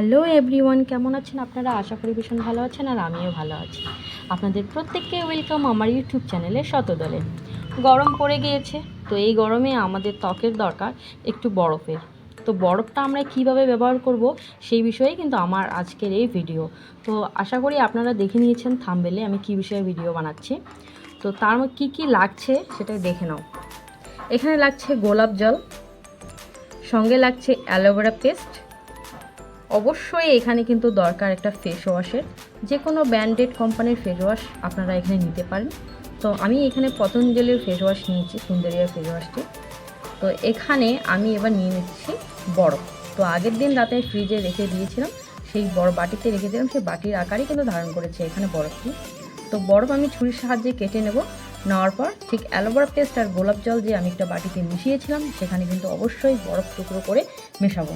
Hello everyone, কেমন আছেন আপনারা? আশা করি ভীষণ ভালো আছেন আর আমিও ভালো আছি। আপনাদের প্রত্যেককে ওয়েলকাম আমার ইউটিউব চ্যানেলে শতদলে। গরম পড়ে গিয়েছে, তো এই গরমে আমাদের ত্বকের দরকার একটু বরফের। তো বরফটা আমরা কীভাবে ব্যবহার করব সেই বিষয়ে কিন্তু আমার আজকের এই ভিডিও তো আশা করি আপনারা দেখে নিয়েছেন থামবেলে আমি কি বিষয়ে ভিডিও বানাচ্ছি। তো তার কী কী লাগছে সেটা দেখে নাও। এখানে লাগছে গোলাপ জল, সঙ্গে লাগছে অ্যালোভেরা পেস্ট অবশ্যই এখানে কিন্তু দরকার একটা ফেস ওয়াশের যে কোনো ব্র্যান্ডেড কোম্পানির ফেস ওয়াশ আপনারা এখানে নিতে পারেন। তো আমি এখানে পতঞ্জলির ফেস ওয়াশ নিয়েছি সুন্দরিয়া ফেস ওয়াশটি তো এখানে আমি এবার নিয়ে নিচ্ছি বরফ। তো আগের দিন রাতে ফ্রিজে রেখে দিয়েছিলাম, সেই বড় বাটিতে রেখে দিলাম সেই বাটির আকারই কিন্তু ধারণ করেছে এখানে বরফটি। তো বরফ আমি ছুরির সাহায্যে কেটে নেব, নেওয়ার পর ঠিক অ্যালোভেরা পেস্ট আর গোলাপ জল যে আমি একটা বাটিতে মিশিয়েছিলাম, সেখানে কিন্তু অবশ্যই বরফ টুকরো করে মেশাবো।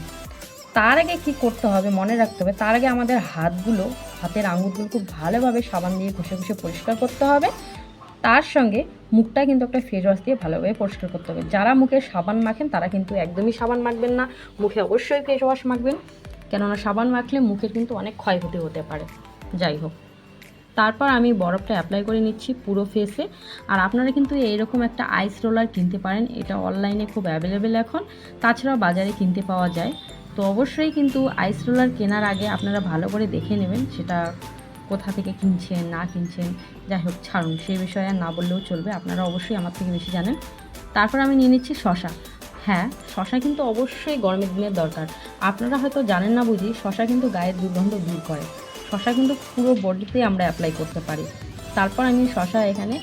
তার আগে কি করতে হবে মনে রাখতে হবে, তার আগে আমাদের হাতগুলো, হাতের আঙুলগুলো খুব ভালোভাবে সাবান দিয়ে ঘষে ঘষে পরিষ্কার করতে হবে। তার সঙ্গে মুখটা কিন্তু একটা ফেস ওয়াশ দিয়ে ভালোভাবে পরিষ্কার করতে হবে। যারা মুখে সাবান মাখেন, তারা কিন্তু একদমই সাবান মাখবেন না, মুখে অবশ্যই ফেস ওয়াশ মাখবেন। কেননা সাবান মাখলে মুখের কিন্তু অনেক ক্ষয়ক্ষতি হতে পারে। যাই হোক, তারপর আমি বরফটা অ্যাপ্লাই করে নিচ্ছি পুরো ফেসে আর আপনারা কিন্তু এইরকম একটা আইস রোলার কিনতে পারেন, এটা অনলাইনে খুব অ্যাভেলেবেল এখন। তাছাড়াও বাজারে কিনতে পাওয়া যায়। তো অবশ্যই কিন্তু আইস রোলার কেনার আগে আপনারা ভালো করে দেখে নেবেন সেটা কোথা থেকে কিনছেন, না কিনছেন, যাই হোক, ছাড়ুন। সেই বিষয়ে না বললেও চলবে। আপনারা অবশ্যই আমার থেকে বেশি জানেন। তারপর আমি নিয়ে নিচ্ছি শশা। হ্যাঁ শশা কিন্তু অবশ্যই গরমের দিনের দরকার। আপনারা হয়তো জানেন না বুঝি, শশা কিন্তু গায়ের দুর্গন্ধ দূর করে। শশা কিন্তু পুরো বডিতে আমরা অ্যাপ্লাই করতে পারি। তারপর আমি শশা এখানে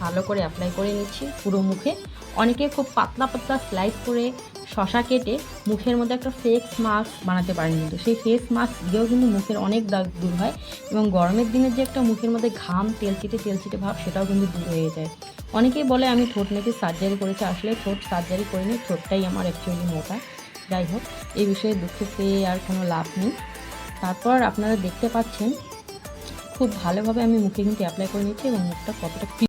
ভালো করে অ্যাপ্লাই করে নিচ্ছি পুরো মুখে। অনেকে খুব পাতলা পাতলা স্লাইস করে শশা কেটে মুখের মধ্যে একটা ফেস মাস্ক বানাতে পারেন কিন্তু সেই ফেস মাস্ক দিয়েও কিন্তু মুখের অনেক দাগ দূর হয় এবং গরমের দিনে যে একটা মুখের মধ্যে ঘাম, তেলচিটে তেলচিটে ভাব সেটাও কিন্তু দূর হয়ে যায়। অনেকেই বলে আমি ঠোঁট নাকি সার্জারি করেছি, আসলে ঠোঁট সার্জারি করিনি, ঠোঁটটাই আমার অ্যাকচুয়ালি মোটা। যাই হোক, এই বিষয়ে দুঃখে পেয়ে আর কোনো লাভ নেই। তারপর আপনারা দেখতে পাচ্ছেন, খুব ভালোভাবে আমি মুখে কিন্তু অ্যাপ্লাই করে নিচ্ছি এবং মুখটা কতটা